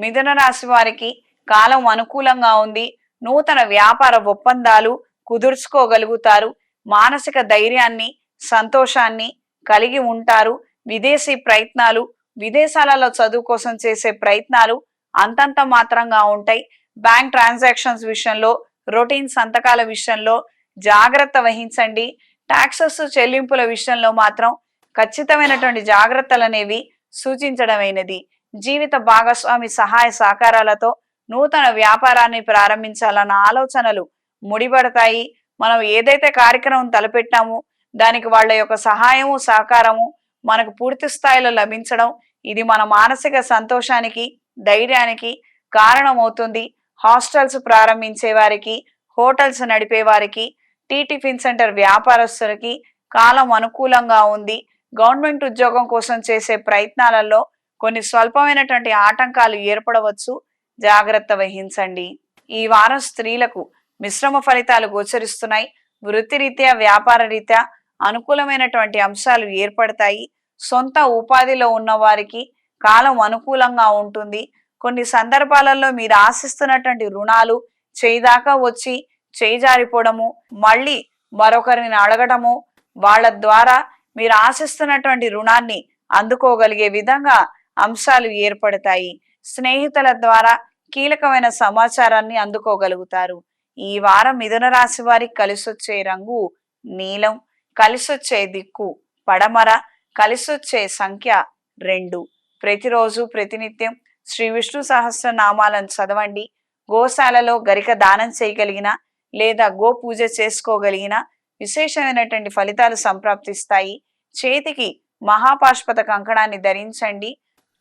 మిథున రాశి వారికి కాలం అనుకూలంగా ఉంది. నూతన వ్యాపార ఒప్పందాలు కుదుర్చుకోగలుగుతారు. మానసిక ధైర్యాన్ని సంతోషాన్ని కలిగి ఉంటారు. విదేశీ ప్రయత్నాలు విదేశాలలో చదువు కోసం చేసే ప్రయత్నాలు అంతంత మాత్రంగా ఉంటాయి. బ్యాంక్ ట్రాన్సాక్షన్స్ విషయంలో రొటీన్ సంతకాల విషయంలో జాగ్రత్త వహించండి. ట్యాక్సెస్ చెల్లింపుల విషయంలో మాత్రం ఖచ్చితమైనటువంటి జాగ్రత్తలు అనేవి సూచించడమైనది. జీవిత భాగస్వామి సహాయ సహకారాలతో నూతన వ్యాపారాన్ని ప్రారంభించాలన్న ఆలోచనలు ముడిపడతాయి. మనం ఏదైతే కార్యక్రమం తలపెట్టామో దానికి వాళ్ళ యొక్క సహాయము సహకారము మనకు పూర్తి స్థాయిలో లభించడం ఇది మన మానసిక సంతోషానికి ధైర్యానికి కారణమవుతుంది. హాస్టల్స్ ప్రారంభించే వారికి హోటల్స్ నడిపే వారికి టీ టిఫిన్ సెంటర్ వ్యాపారస్తులకి కాలం అనుకూలంగా ఉంది. గవర్నమెంట్ ఉద్యోగం కోసం చేసే ప్రయత్నాలలో కొన్ని స్వల్పమైనటువంటి ఆటంకాలు ఏర్పడవచ్చు. జాగ్రత్త వహించండి. ఈ వారం స్త్రీలకు మిశ్రమ ఫలితాలు గోచరిస్తున్నాయి. వృత్తిరీత్యా వ్యాపార రీత్యా అనుకూలమైనటువంటి అంశాలు ఏర్పడతాయి. సొంత ఉపాధిలో ఉన్న వారికి కాలం అనుకూలంగా ఉంటుంది. కొన్ని సందర్భాలలో మీరు ఆశిస్తున్నటువంటి రుణాలు చేయిదాకా వచ్చి చేయి జారిపోవడము మళ్ళీ మరొకరిని అడగడము వాళ్ళ ద్వారా మీరు ఆశిస్తున్నటువంటి రుణాన్ని అందుకోగలిగే విధంగా అంశాలు ఏర్పడతాయి. స్నేహితుల ద్వారా కీలకమైన సమాచారాన్ని అందుకోగలుగుతారు. ఈ వారం మిథున రాశి వారికి కలిసొచ్చే రంగు నీలం కలిసొచ్చే దిక్కు పడమర కలిసొచ్చే సంఖ్య రెండు. ప్రతిరోజు ప్రతినిత్యం శ్రీ విష్ణు సహస్ర నామాలను చదవండి. గోశాలలో గరిక దానం చేయగలిగిన లేదా గో పూజ చేసుకోగలిగిన విశేషమైనటువంటి ఫలితాలు సంప్రాప్తిస్తాయి. చేతికి మహాపాష్పత కంకణాన్ని ధరించండి.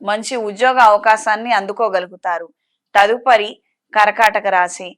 మంచి ఉద్యోగ అవకాశాన్ని అందుకోగలుగుతారు. తదుపరి కర్కాటక రాశి.